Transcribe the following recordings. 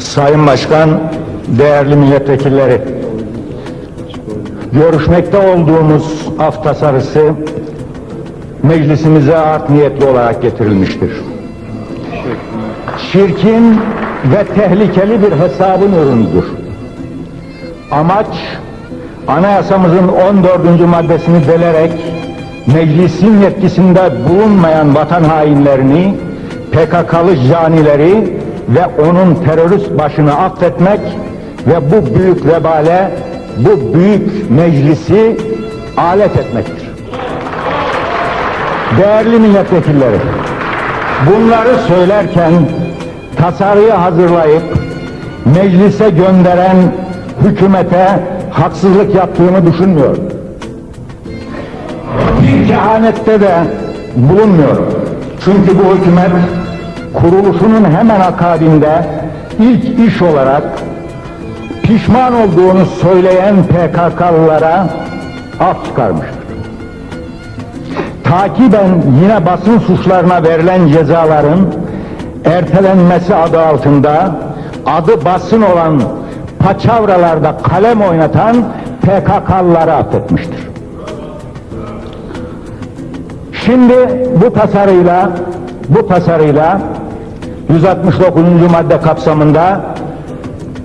Sayın Başkan, değerli milletvekilleri, görüşmekte olduğumuz af tasarısı meclisimize art niyetli olarak getirilmiştir. Çirkin ve tehlikeli bir hesabın ürünüdür. Amaç, anayasamızın 14. maddesini delerek meclisin yetkisinde bulunmayan vatan hainlerini, PKK'lı canileri ve onun terörist başını affetmek ve bu büyük vebale, bu büyük meclisi alet etmektir. Değerli milletvekilleri, bunları söylerken tasarıyı hazırlayıp meclise gönderen hükümete haksızlık yaptığını düşünmüyorum. Bir kehanette de bulunmuyorum. Çünkü bu hükümet kuruluşunun hemen akabinde ilk iş olarak pişman olduğunu söyleyen PKK'lılara af çıkarmıştır. Takiben yine basın suçlarına verilen cezaların ertelenmesi adı altında adı basın olan paçavralarda kalem oynatan PKK'lıları affetmiştir. Şimdi bu tasarıyla bu tasarıyla 169. madde kapsamında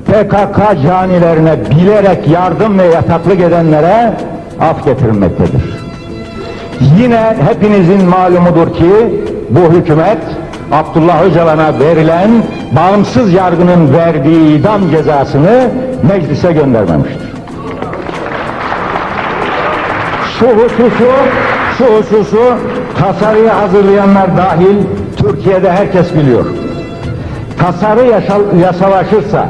PKK canilerine bilerek yardım ve yataklık edenlere af getirilmektedir. Yine hepinizin malumudur ki bu hükümet Abdullah Öcalan'a verilen bağımsız yargının verdiği idam cezasını meclise göndermemiştir. Şu hususu, şu hususu tasarıyı hazırlayanlar dahil Türkiye'de herkes biliyor. Tasarı yasal, yasalaşırsa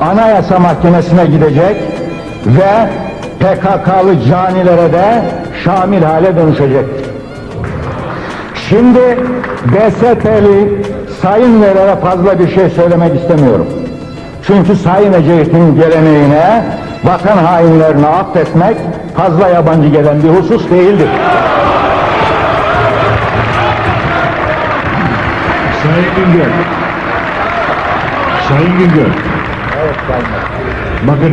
Anayasa Mahkemesi'ne gidecek ve PKK'lı canilere de şamil hale dönüşecektir. Şimdi DSP'li Sayın Veler'e fazla bir şey söylemek istemiyorum. Çünkü Sayın Ecevit'in geleneğine vatan hainlerini affetmek fazla yabancı gelen bir husus değildir. Sayın Güngör. Sayın Güngör. Bakın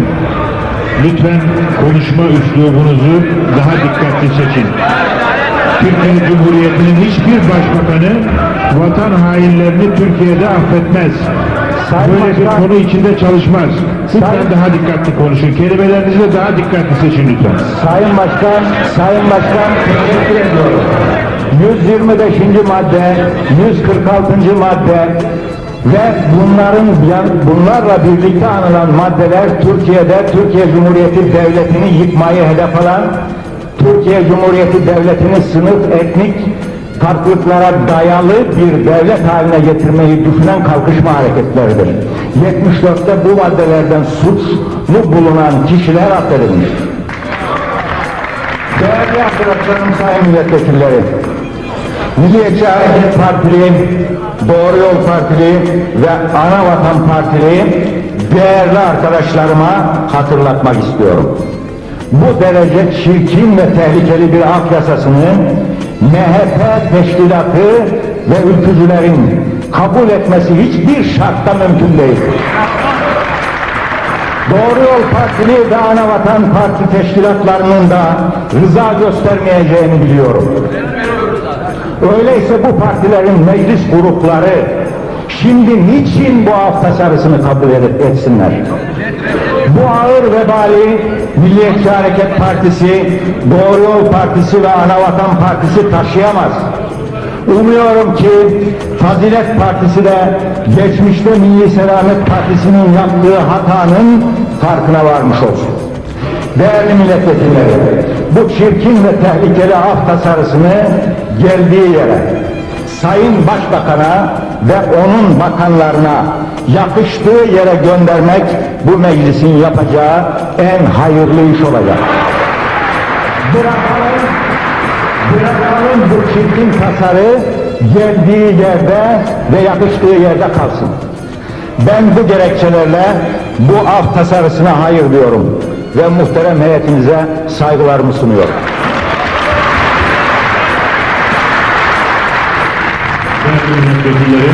lütfen konuşma üslubunuzu daha dikkatli seçin. Türkiye Cumhuriyeti'nin hiçbir başbakanı vatan hainlerini Türkiye'de affetmez. Sayın Böyle bir Başkan- konu içinde çalışmaz. Lütfen Sayın- daha dikkatli konuşun. Kelimelerinizi de daha dikkatli seçin lütfen. Sayın Başkan, Sayın Başkan teşekkür ediyorum. 125. madde, 146. madde ve bunların bunlarla birlikte anılan maddeler Türkiye'de Türkiye Cumhuriyeti Devleti'ni yıkmayı hedef alan Türkiye Cumhuriyeti Devleti'ni sınıf etnik farklılıklara dayalı bir devlet haline getirmeyi düşünen kalkışma hareketleridir. 74'te bu maddelerden suçlu bulunan kişiler affedilmiştir. Değerli arkadaşlarım, sayın milletvekilleri, Milliyetçi Hareket Partili, Doğru Yol Partili ve Ana Vatan Partili değerli arkadaşlarıma hatırlatmak istiyorum. Bu derece çirkin ve tehlikeli bir af yasasını MHP teşkilatı ve ülkücülerin kabul etmesi hiçbir şartta mümkün değil. Doğru Yol Partili ve Anavatan Parti teşkilatlarının da rıza göstermeyeceğini biliyorum. Öyleyse bu partilerin meclis grupları şimdi niçin bu af tasarısını kabul edip etsinler? Bu ağır vebali Milliyetçi Hareket Partisi, Doğru Yol Partisi ve Anavatan Partisi taşıyamaz. Umuyorum ki Fazilet Partisi de geçmişte Milli Selamet Partisi'nin yaptığı hatanın farkına varmış olsun. Değerli milletvekilleri, bu çirkin ve tehlikeli af tasarısını geldiği yere, Sayın Başbakan'a ve onun bakanlarına yakıştığı yere göndermek bu meclisin yapacağı en hayırlı iş olacak. Bırakalım, bırakalım bu çirkin tasarı geldiği yerde ve yakıştığı yerde kalsın. Ben bu gerekçelerle bu af tasarısına hayır diyorum ve muhterem heyetinize saygılarımı sunuyorum. Değerli milletvekilleri,